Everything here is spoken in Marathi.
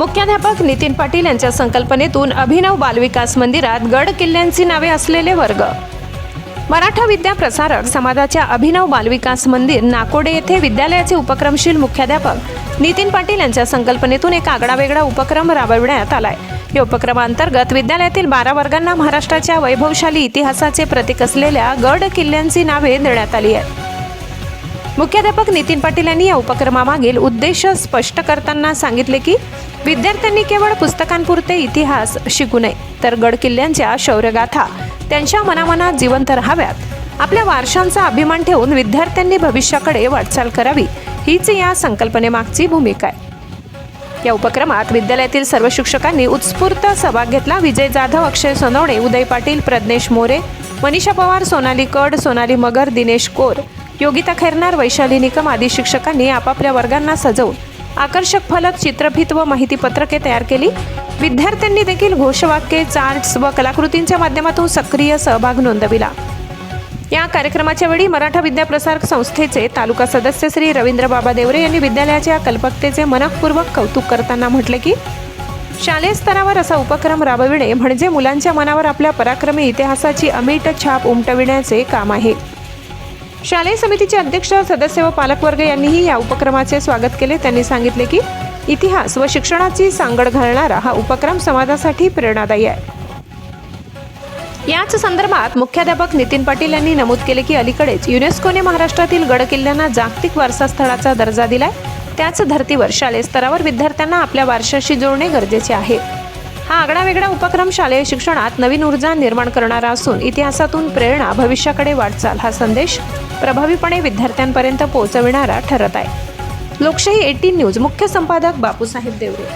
मुख्याध्यापक नितीन पाटील यांच्या संकल्पनेतून अभिनव बालविकास मंदिरात गड किल्ल्यांची नावे असलेले वर्ग. मराठा विद्या प्रसारक समाजाच्या अभिनव बालविकास मंदिर नाकोडे येथे विद्यालयाचे उपक्रमशील मुख्याध्यापक नितीन पाटील यांच्या संकल्पनेतून एक आगळावेगळा उपक्रम राबविण्यात आलाय. या उपक्रमांतर्गत विद्यालयातील बारा वर्गांना महाराष्ट्राच्या वैभवशाली इतिहासाचे प्रतीक असलेल्या गड किल्ल्यांची नावे देण्यात आली आहेत. मुख्याध्यापक नितीन पाटील यांनी या उपक्रमामागील उद्देश स्पष्ट करताना सांगितले की विद्यार्थ्यांनी केवळ पुस्तकांपुरते इतिहास शिकू नये तर गड किल्ल्यांच्या शौर्यगाथा त्यांच्या मनामनात जिवंत राहाव्यात. आपल्या वारशांचा अभिमान ठेवून विद्यार्थ्यांनी भविष्याकडे वाटचाल करावी हीच या संकल्पनेमागची भूमिका आहे. या उपक्रमात विद्यालयातील सर्व शिक्षकांनी उत्स्फूर्त सहभाग घेतला. विजय जाधव अक्षय सोनवणे उदय पाटील प्रज्ञेश मोरे मनीषा पवार सोनाली कड सोनाली मगर दिनेश कोर योगिता खैरनार वैशाली निकम आदी शिक्षकांनी आपापल्या वर्गांना सजवून आकर्षक फलक चित्रफित व माहितीपत्रके तयार केली. विद्यार्थ्यांनी देखील घोषवाक्ये चार्ट्स व कलाकृतींच्या माध्यमातून सक्रिय सहभाग नोंदविला. या कार्यक्रमाच्या वेळी मराठा विद्याप्रसार संस्थेचे तालुका सदस्य श्री रवींद्र बाबा देवरे यांनी विद्यालयाच्या कल्पकतेचे मनपूर्वक कौतुक करताना म्हटले की शालेय स्तरावर असा उपक्रम राबविणे म्हणजे मुलांच्या मनावर आपल्या पराक्रमी इतिहासाची अमीट छाप उमटविण्याचे काम आहे. शालेय समितीचे अध्यक्ष सदस्य व पालकवर्ग यांनीही या उपक्रमाचे स्वागत केले. त्यांनी सांगितले की इतिहास व शिक्षणाची सांगड घालणारा हा उपक्रम समाजासाठी प्रेरणादायी आहे. याच संदर्भात मुख्याध्यापक नितीन पाटील यांनी नमूद केले की अलीकडेच युनेस्कोने महाराष्ट्रातील गडकिल्ल्यांना जागतिक वारसा स्थळाचा दर्जा दिलाय. त्याच धर्तीवर शालेय स्तरावर विद्यार्थ्यांना आपल्या वारशाशी जोडणे गरजेचे आहे. हा आगळावेगळा उपक्रम शालेय शिक्षणात नवीन ऊर्जा निर्माण करणारा असून इतिहासातून प्रेरणा भविष्याकडे वाटचाल हा संदेश प्रभावीपणे विद्यार्थ्यांपर्यंत पोहोचविणारा ठरत आहे. लोकशाही एटीन न्यूज मुख्य संपादक बापूसाहेब देवरे.